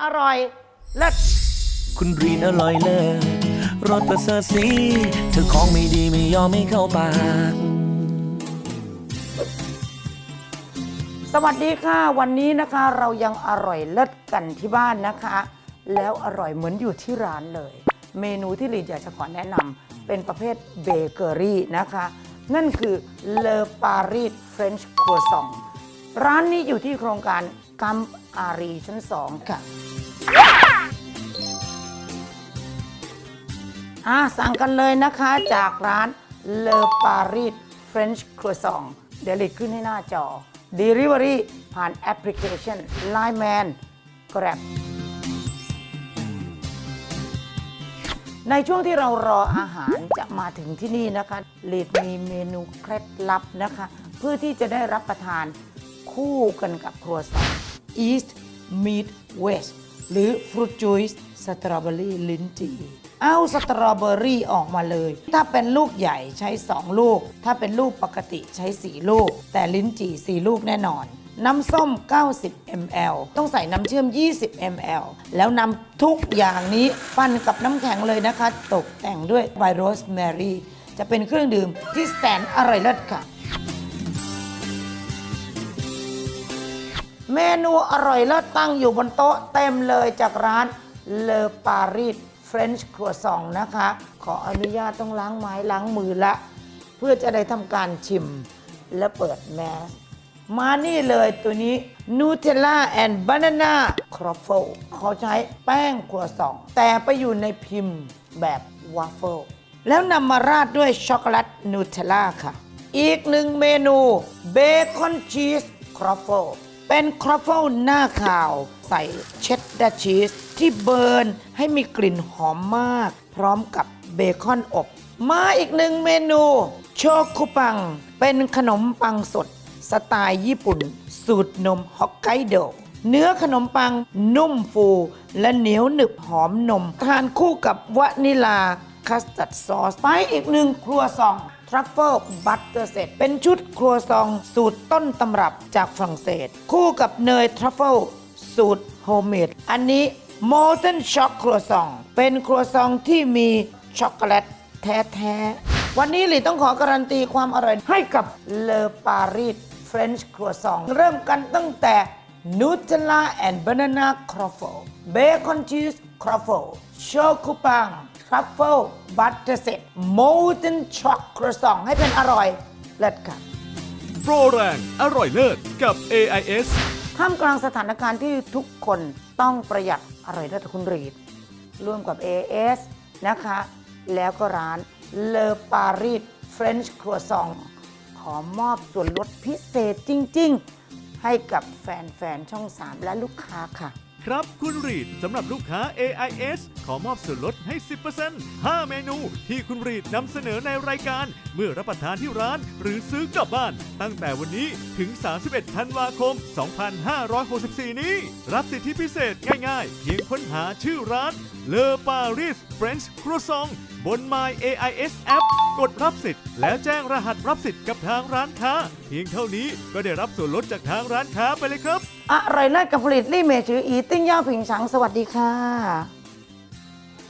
อร่อยเลิศคุณรีนอร่อยเลิศรสประเสริฐสีเธอของไม่ดีไม่ยอมไม่เข้าปาก สวัสดีค่ะ วันนี้นะคะเรายังอร่อยเลิศกันที่บ้านนะคะ แล้วอร่อยเหมือนอยู่ที่ร้านเลย เมนูที่ลีดอยากจะขอแนะนำเป็นประเภทเบเกอรี่นะคะ นั่นคือเลอปารีสเฟรนช์ครัวซองร้านนี้อยู่ที่โครงการ กัมอารีชั้น2ค่ะอ่าสั่งกันเลยนะคะจากร้านเลอปารีสเฟรนช์ครัวซองเดี๋ยวลีดขึ้นให้หน้าจอ Delivery ผ่านแอปพลิเคชัน Line Man Grab ในช่วงที่เรารออาหารจะมาถึงที่นี่นะคะลีดมีเมนูเคล็ดลับนะคะ เพื่อที่จะได้รับประทานคู่กันกับครัวซอง East Meet West หรือ Fruit Juice Strawberry ลิ้นจี่เอาสตรอเบอรี่ออกมาเลย ถ้าเป็นลูกใหญ่ใช้ 2 ลูก ถ้าเป็นลูกปกติใช้ 4 ลูก แต่ลิ้นจี่ 4 ลูกแน่นอน น้ำส้ม 90 ml ต้องใส่น้ำเชื่อม 20 ml แล้วนำทุกอย่างนี้ปั้นกับน้ำแข็งเลยนะคะ ตกแต่งด้วยไวโรสแมรี่จะเป็นเครื่องดื่มที่แสนอร่อยเลิศค่ะ เมนูอร่อยเลิศตั้งอยู่บนโต๊ะเต็มเลยจากร้านเลอปารีสเฟรนช์ครัวซองนะคะ ขออนุญาตต้องล้างไม้ล้างมือละ เพื่อจะได้ทำการชิมและเปิดแมส มานี่เลยตัวนี้นูเทลล่าแอนด์บานาน่าครอฟเฟิลเขาใช้แป้งครัวซอง แต่ไปอยู่ในพิมพ์แบบวาฟเฟิลแล้วนำมาราดด้วยช็อกโกแลตนูเทลล่าค่ะ อีกหนึ่งเมนูเบคอนชีสครอฟเฟิล เป็นครอฟเฟิลหน้าขาว ใส่เชดดาร์ชีสที่เบิร์นให้มีกลิ่นหอมมาก พร้อมกับเบคอนอบ มาอีกหนึ่งเมนู โชคุปัง เป็นขนมปังสด สไตล์ญี่ปุ่น สูตรนมฮอกไกโดเนื้อขนมปังนุ่มฟู และเหนียวหนึบหอมนม ทานคู่กับวานิลาคัสตัร์ดซอส ไปอีกหนึ่งครัวซอง ทรัฟเฟิลบัตเตอร์เซตเป็นชุดครัวซองสูตรต้นตำรับจากฝรั่งเศส คู่กับเนยทรัฟเฟิลสูตรโฮมเมดอันนี้โมเทนช็อกครัวซองเป็นครัวซองที่มีช็อกโกแลตแท้ๆ วันนี้หลีต้องขอการันตีความอร่อยให้กับเลอปารีสเฟรนช์ครัวซองเริ่มกันตั้งแต่นูเทลล่าแอนด์บานาน่าครอฟเฟิลเบคอนชีสครอฟเฟิลโชคุปัง รัฟเฟิลบัตเตอร์เซตโมเทนช็อกครัวซองให้เป็นอร่อยเลิศค่ะโปรแรงอร่อยเลิศกับ AIS ท่ามกลางสถานการณ์ที่ทุกคนต้องประหยัดอร่อยได้แต่คุณรีด ร่วมกับ AS นะคะ แล้วก็ร้านเลอปารีสเฟรนช์ครัวซองขอมอบส่วนลดพิเศษจริง ๆ ให้กับแฟน ๆ ช่อง 3 และลูกค้าค่ะ ครับคุณรีดสำหรับลูกค้า AIS ขอมอบส่วนลดให้ 10% 5 เมนูที่คุณรีดนำเสนอในรายการ เมื่อรับประทานที่ร้านหรือซื้อกลับบ้าน ตั้งแต่วันนี้ถึง 31 ธันวาคม 2564 นี้ รับสิทธิพิเศษง่ายๆ เพียงค้นหาชื่อร้านเลอปารีสเฟรนช์ครัวซอง บน My AIS App กดรับสิทธิ์แล้วแจ้งรหัสรับสิทธิ์กับทางร้านค้า เพียงเท่านี้ก็ได้รับส่วนลดจากทางร้านค้าไปเลยครับ อร่อยเลิศกับผลิตลี่เมจืออีติ้งย่าผิงฉังสวัสดีค่ะ